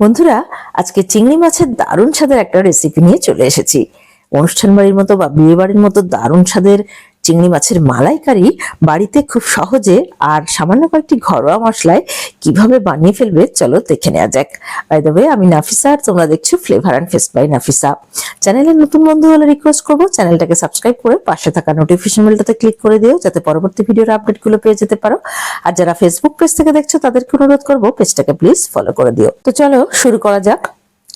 বন্ধুরা, আজকে চিংড়ি মাছের দারুণ স্বাদের একটা রেসিপি নিয়ে চলে এসেছি। অনুষ্ঠান বাড়ির মতো বা বিয়ে বাড়ির মতো দারুণ স্বাদের চিংড়ি মাছের মালাইকারি বাড়িতে খুব সহজে আর সামান্য কয়েকটি ঘরোয়া মশলায় কীভাবে বানিয়ে ফেলবে চলো দেখে নেওয়া যাক। বাই দ্য ওয়ে আমি নাফিসা আর তোমরা দেখছ flavour and feast by Nafisa. চ্যানেলের নতুন বন্ধু হলে রিকোয়েস্ট করব, চ্যানেলটাকে সাবস্ক্রাইব করে পাশে থাকা নোটিফিকেশন বেলটাতে ক্লিক করে দিও, যাতে পরবর্তী ভিডিওর আপডেটগুলো পেয়ে যেতে পারো। আর যারা ফেসবুক পেজ থেকে দেখছ, তাদেরকে অনুরোধ করব পেজটাকে প্লিজ ফলো করে দিও। তো চলো শুরু করা যাক।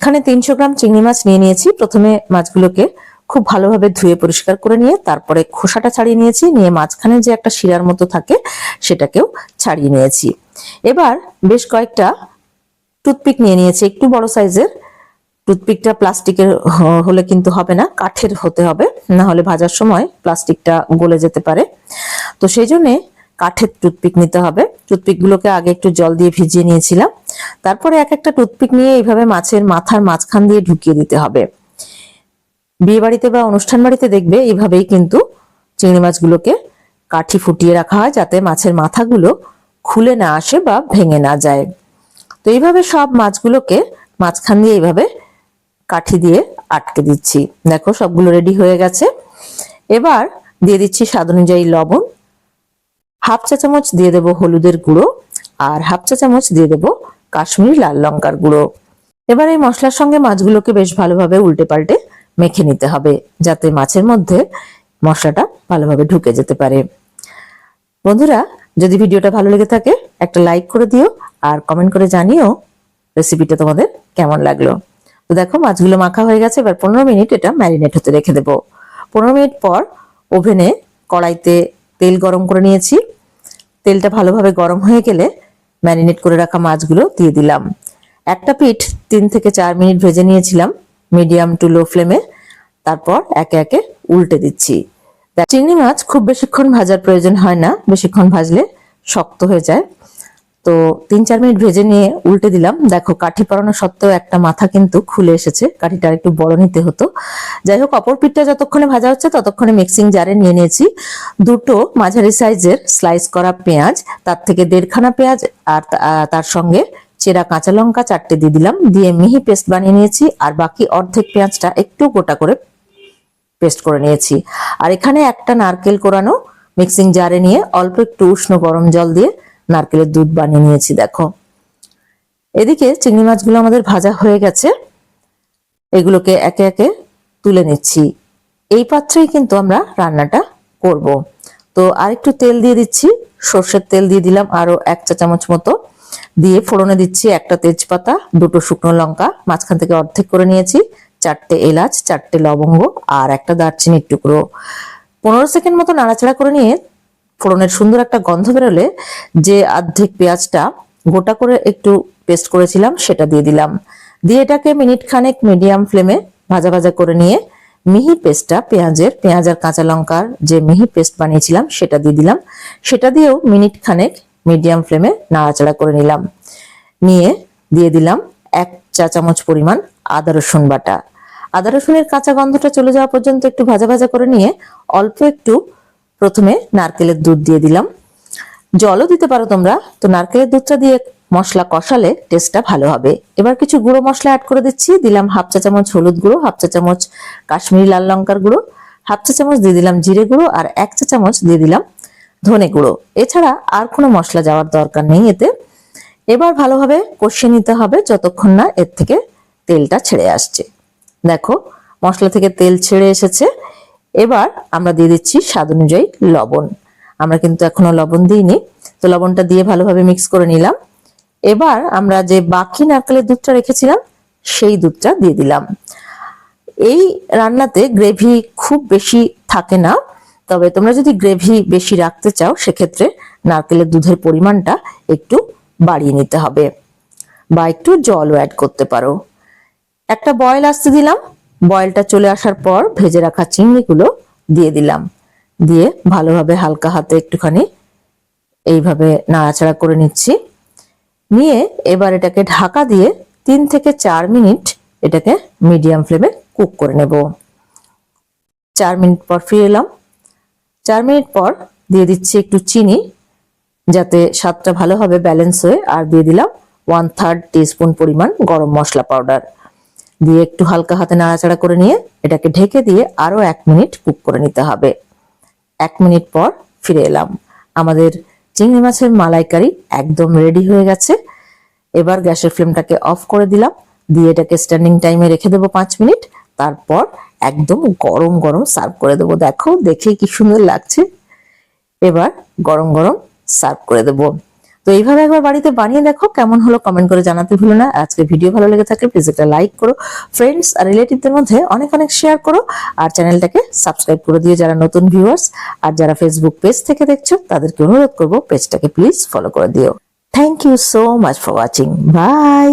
এখানে তিনশো গ্রাম চিংড়ি মাছ নিয়ে নিয়েছি। প্রথমে মাছগুলোকে খুব ভালোভাবে ধুয়ে পরিষ্কার করে নিয়ে তারপরে খোসাটা ছাড়িয়ে নিয়েছি, নিয়ে মাঝখানে যে একটা শিরার মতো থাকে সেটাকেও ছাড়িয়ে নিয়েছি। এবার বেশ কয়েকটা টুথপিক নিয়ে নিয়েছি, একটু বড় সাইজের। টুথপিকটা প্লাস্টিকের হলে কিন্তু হবে না, কাঠের হতে হবে, না হলে ভাজার সময় প্লাস্টিকটা গলে যেতে পারে। তো সেই জন্যে কাঠের টুথপিক নিতে হবে। টুথপিক গুলোকে আগে একটু জল দিয়ে ভিজিয়ে নিয়েছিলাম। তারপরে এক একটা টুথপিক নিয়ে এইভাবে মাছের মাথার মাঝখান দিয়ে ঢুকিয়ে দিতে হবে। বিয়ে বাড়িতে বা অনুষ্ঠান বাড়িতে দেখবে এইভাবেই কিন্তু চিংড়ি মাছগুলোকে কাঠি ফুটিয়ে রাখা হয় যাতে মাছের মাথাগুলো খুলে না আসে বা ভেঙে না যায়। তো এইভাবে সব মাছগুলোকে মাঝখান দিয়ে এইভাবে কাঠি দিয়ে আটকে দিচ্ছি। দেখো সবগুলো রেডি হয়ে গেছে। এবার দিয়ে দিচ্ছি স্বাদ অনুযায়ী লবণ। হাফ চা চামচ দিয়ে দেবো হলুদের গুঁড়ো আর হাফ চা চামচ দিয়ে দেবো কাশ্মীরি লাল লঙ্কার গুঁড়ো। এবার এই মশলার সঙ্গে মাছগুলোকে বেশ ভালোভাবে উল্টে পাল্টে মেখে নিতে হবে যাতে মাছের মধ্যে মশলাটা ভালোভাবে ঢুকে যেতে পারে। বন্ধুরা, যদি ভিডিওটা ভালো লেগে থাকে, একটা লাইক করে দিও আর কমেন্ট করে জানিও রেসিপিটা তোমাদের কেমন লাগল। তো দেখো, মাছগুলো মাখা হয়ে গেছে, এবার পনেরো মিনিট এটা ম্যারিনেট হতে রেখে দেবো। পনেরো মিনিট পর ওভেনে কড়াইতে তেল গরম করে নিয়েছি। তেলটা ভালোভাবে গরম হয়ে গেলে ম্যারিনেট করে রাখা মাছগুলো দিয়ে দিলাম। একটা পিঠ তিন থেকে চার মিনিট ভেজে নিয়েছিলাম। মিডিয়াম টু লো ফ্লেমে, তারপর একে একে উল্টে দিচ্ছি। চিংড়ি মাছ খুব বেশিক্ষণ ভাজার প্রয়োজন হয় না, বেশিক্ষণ ভাজলে শক্ত হয়ে যায়। তো তিন চার মিনিট ভেজে নিয়ে উল্টে দিলাম। দেখো, কাঠি পরানো সত্ত্বেও একটা মাথা কিন্তু খুলে এসেছে। কাঠিটা একটু বড় নিতে হতো। যাই হোক, অপর পিঠটা যতক্ষণে ভাজা হচ্ছে ততক্ষণে মিক্সিং জারে নিয়ে নিয়েছি। দুটো মাঝারি সাইজের স্লাইস করা পেঁয়াজ, তার থেকে দেড়খানা পেঁয়াজ আর তার সঙ্গে চেরা কাঁচা লঙ্কা চারটে দিয়ে দিলাম, দিয়ে মিহি পেস্ট বানিয়ে নিয়েছি, আর বাকি অর্ধেক পেঁয়াজটা একটু গোটা করে পেস্ট করে নিয়েছি। আর এখানে একটা নারকেল কোরানো মিক্সিং জারে নিয়ে অল্প একটু উষ্ণ গরম জল দিয়ে নারকেলের দুধ বানিয়ে নিয়েছি, দেখো। এদিকে চিংড়ি মাছগুলো আমাদের ভাজা হয়ে গেছে। এগুলোকে একে একে তুলে নিচ্ছি। এই পাত্রেই কিন্তু আমরা রান্নাটা করব। তো আরেকটু তেল দিয়ে দিচ্ছি, সর্ষের তেল দিয়ে দিলাম আরও এক চা চামচ মতো। দিয়ে ফোড়নে দিচ্ছি একটা তেজপাতা, দুটো শুকনো লঙ্কা, মাঝখান থেকে অর্ধেক করে নিয়েছি, চারটে এলাচ, চারটে লবঙ্গ আর একটা দারচিনির টুকরো। পনেরো সেকেন্ড মতো নাড়াচাড়া করে নিয়ে ফোড়নের সুন্দর একটা গন্ধ বেরোলে যে অর্ধেক পেঁয়াজটা গোটা করে একটু পেস্ট করেছিলাম সেটা দিয়ে দিলাম। দিয়ে এটাকে মিনিট খানেক মিডিয়াম ফ্লেমে ভাজা ভাজা করে নিয়ে মিহি পেস্টটা পেঁয়াজের, পেঁয়াজ আর কাঁচা লঙ্কার যে মিহি পেস্ট বানিয়েছিলাম সেটা দিয়ে দিলাম। সেটা দিয়েও মিনিট খানেক মিডিয়াম ফ্লেমে নাড়াচাড়া করে নিলাম। নিয়ে দিয়ে দিলাম এক চা চামচ পরিমাণ আদা রসুন বাটা। আদা রসুনের কাঁচা গন্ধটা চলে যাওয়া পর্যন্ত একটু ভাজা ভাজা করে নিয়ে অল্প একটু প্রথমে নারকেলের দুধ দিয়ে দিলাম। জলও দিতে পারো তোমরা, তো নারকেলের দুধটা দিয়ে মশলা কষালে টেস্টটা ভালো হবে। এবার কিছু গুঁড়ো মশলা অ্যাড করে দিচ্ছি, দিলাম হাফ চা চামচ হলুদ গুঁড়ো, হাফ চা চামচ কাশ্মীরি লাল লঙ্কার গুঁড়ো, হাফ চা চামচ দিয়ে দিলাম জিরে গুঁড়ো, আর এক চা চামচ দিয়ে দিলাম ধনে গুঁড়ো। এছাড়া আর কোনো মশলা যাওয়ার দরকার নেই এতে। এবার ভালোভাবে কষিয়ে নিতে হবে যতক্ষণ না এর থেকে তেলটা ছেড়ে আসছে। দেখো, মশলা থেকে তেল ছেড়ে এসেছে। এবার আমরা দিয়ে দিচ্ছি স্বাদ অনুযায়ী লবণ। আমরা কিন্তু এখনও লবণ দিইনি, তো লবণটা দিয়ে ভালোভাবে মিক্স করে নিলাম। এবার আমরা যে বাকি নারকেলের দুধটা রেখেছিলাম, সেই দুধটা দিয়ে দিলাম। এই রান্নাতে গ্রেভি খুব বেশি থাকে না। তবে তোমরা যদি গ্রেভি বেশি রাখতে চাও, সেক্ষেত্রে নারকেলের দুধের পরিমাণটা একটু বাড়িয়ে নিতে হবে বা একটু জলও অ্যাড করতে পারো। একটা বয়েল আসতে দিলাম। বয়েলটা চলে আসার পর ভেজে রাখা চিংড়িগুলো দিয়ে দিলাম। দিয়ে ভালোভাবে হালকা হাতে একটুখানি এইভাবে নাড়াচাড়া করে নিচ্ছি। নিয়ে এবার এটাকে ঢাকা দিয়ে তিন থেকে চার মিনিট এটাকে মিডিয়াম ফ্লেমে কুক করে নেব। চার মিনিট পর ফিরে এলাম। চার মিনিট পর দিয়ে দিচ্ছি একটু চিনি, যাতে স্বাদটা ভালোভাবে ব্যালেন্স হয়ে। আর দিয়ে দিলাম ওয়ান থার্ড টিস্পুন পরিমাণ গরম মশলা পাউডার দিয়ে একটু হালকা হাতে নাড়াচাড়া করে নিয়ে এটাকে ঢেকে দিয়ে আরও এক মিনিট কুক করে নিতে হবে। এক মিনিট পর ফিরে এলাম। আমাদের চিংড়ি মাছের মালাইকারি একদম রেডি হয়ে গেছে। এবার গ্যাসের ফ্লেমটাকে অফ করে দিলাম। দিয়ে এটাকে স্ট্যান্ডিং টাইমে রেখে দেবো পাঁচ মিনিট। তারপর একদম গরম গরম সার্ভ করে দেবো। দেখো, দেখে কি সুন্দর লাগছে। এবার গরম গরম সার্ভ করে দেবো। তো এইভাবে একবার বাড়িতে বানিয়ে দেখো, কেমন হলো কমেন্ট করে জানাতে ভুলো না। আজকে ভিডিও ভালো লেগে থাকলে প্লিজ একটা লাইক করো। ফ্রেন্ডস আর রিলেটিভদের মধ্যে অনেক অনেক শেয়ার করো। আর চ্যানেলটাকে সাবস্ক্রাইব করে দিও যারা নতুন ভিউয়ার্স আর যারা ফেসবুক পেজ থেকে দেখছ, তাদেরকে অনুরোধ করব পেজটাকে প্লিজ ফলো করে দিও। Thank you so much for watching bye